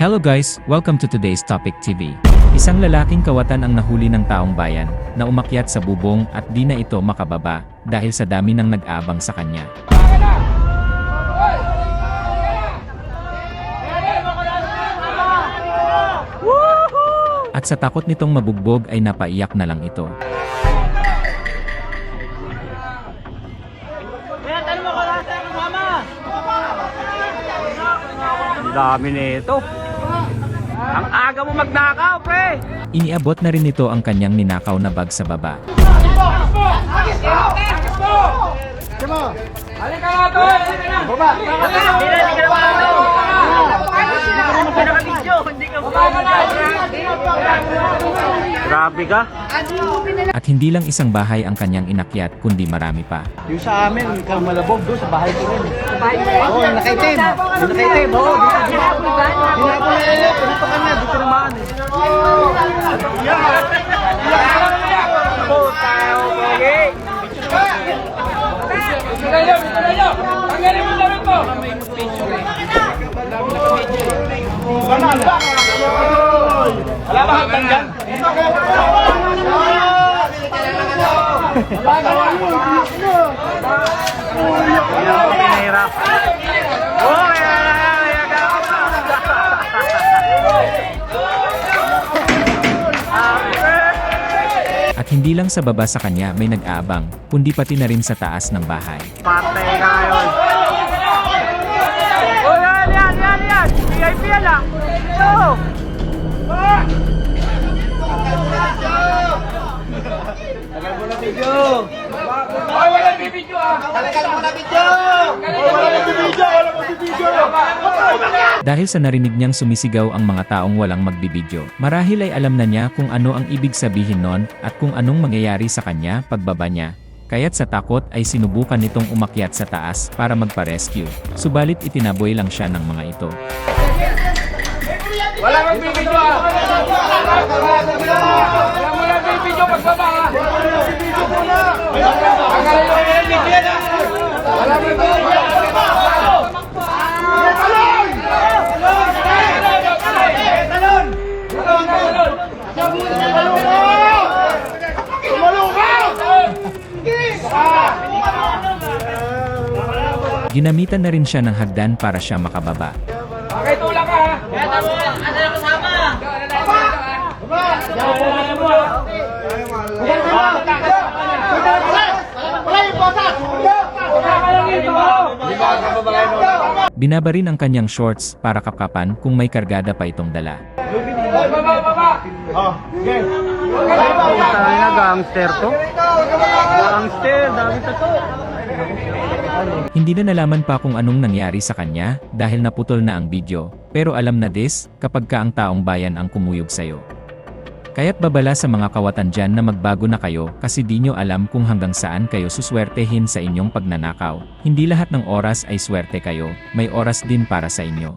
Hello guys, welcome to today's Topic TV. Isang lalaking kawatan ang nahuli ng taong bayan na umakyat sa bubong at di na ito makababa dahil sa dami ng nag-aabang sa kanya. At sa takot nitong mabugbog ay napaiyak na lang ito. Dami nito. Ang aga mo magnakaw, pre! Iniabot na rin nito ang kanyang ninakaw na bag sa baba. Grabe ka. At hindi lang isang bahay ang kanyang inakyat kundi marami pa. Yung sa amin, kang malabog doon sa bahay ko rin. Oo, yung nakaitim. Yung nakaitim, oo. Dito, dito. Hinapon na yun, pinutukan na, dito naman eh. Puta, okay. Wala ba hanggang dyan? Yan ang pinahirap. Oh, hindi lang sa baba sa kanya may nag-aabang, kundi pati na rin sa taas ng bahay. Patay ka ngayon. Oh, yan, yan, yan, yan. VIP yan ah. Yo! Dahil sa narinig niyang sumisigaw ang mga taong walang magbibidyo, marahil ay alam na niya kung ano ang ibig sabihin nun at kung anong mangyayari sa kanya pagbaba niya. Kaya't sa takot ay sinubukan nitong umakyat sa taas para magpa-rescue. Subalit itinaboy lang siya ng mga ito. Wala kang bibidyo ah! Wala mo lang bibidyo pagbaba ah! Ang kalayo yung bibidyo na! Wala mo bibidyo! Ginamitan na rin siya ng hagdan para siya makababa. Okay, tulak ka ha! Kaya tamo, ano na kasama? Binaba rin ang kanyang shorts para kapkapan kung may kargada pa itong dala. Hindi na nalaman pa kung anong nangyari sa kanya dahil naputol na ang video. Pero alam na this, kapag ka ang taong bayan ang kumuyog sa'yo. Kaya't babala sa mga kawatan dyan na magbago na kayo kasi di nyo alam kung hanggang saan kayo suswertehin sa inyong pagnanakaw. Hindi lahat ng oras ay swerte kayo, may oras din para sa inyo.